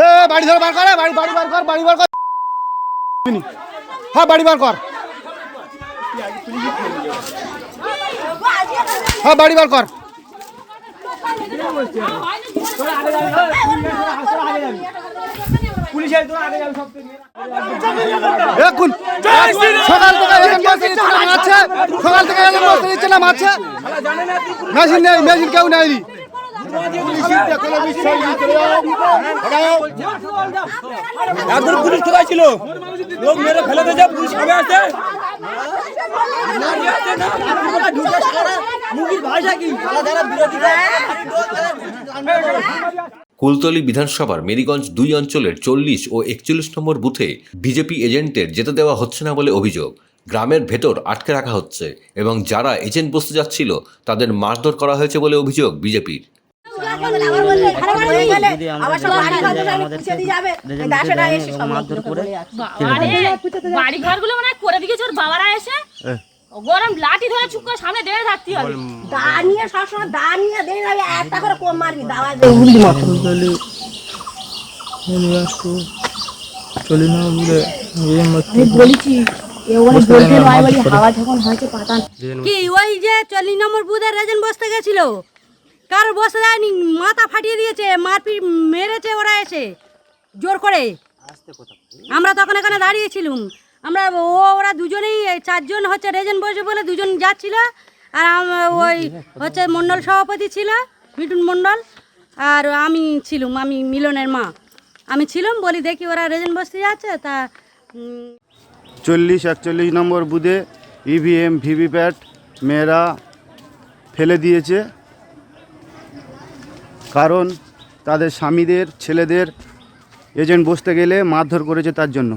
এ, বাড়ি ধরে বার কর বাড়ি বার কর, বাড়ি বার কর। হ্যাঁ বাড়ি বার কর। হ্যাঁ বাড়ি বার কর। এখন সকাল থেকে সকাল থেকে মেশিন কেউ নেয়নি। পুলিশ কোথায় ছিল লোক মেরে ফেলে দিয়েছে পুলিশ আসছে। কুলতলি বিধানসভার মেরিগঞ্জ দুই অঞ্চলের চল্লিশ ও একচল্লিশ নম্বর বুথে বিজেপি এজেন্টদের যেতে দেওয়া হচ্ছে না বলে অভিযোগ। গ্রামের ভেতর আটকে রাখা হচ্ছে এবং যারা এজেন্ট বসতে যাচ্ছিল, তাদের মারধর করা হয়েছে বলে অভিযোগ বিজেপির। মারধর করে বাড়ি ঘরগুলো মানে করে দিয়েছে ওর বাবারা এসে গরম লাঠি ধরে চুপ করে সামনে দেড়ে থাকতে হবে। দা নিয়ে সবসময় দা নিয়ে দিয়ে যাবে, একটা করে কম মারবি, দাওয়া। আমি বলেছি, বলতে নয় বলি, হাওয়া যখন হয়েছে পাতা কি ওই যে চল্লিশ নম্বর বুধের রেজেন বসতে গেছিল? কার বসে দেয়নি মাথা ফাটিয়ে দিয়েছে মারপিট মেরেছে ওরা এসে জোর করে। আমরা তখন এখানে দাঁড়িয়েছিলাম আমরা ও ওরা দুজনেই চারজন হচ্ছে রেজেন বসে বলে দুজন যাচ্ছিল আর ওই হচ্ছে মণ্ডল সভাপতি ছিল মিঠুন মণ্ডল আর আমি ছিলাম আমি মিলনের মা। আমি ছিলাম বলি দেখি ওরা রেজেন বসতে যাচ্ছে তা চল্লিশ একচল্লিশ নম্বর বুথে ইভিএম ভিভিপ্যাট মেয়েরা ফেলে দিয়েছে। কারণ তাদের স্বামীদের ছেলেদের এজেন্ট বসতে গেলে মারধর করেছে তার জন্য।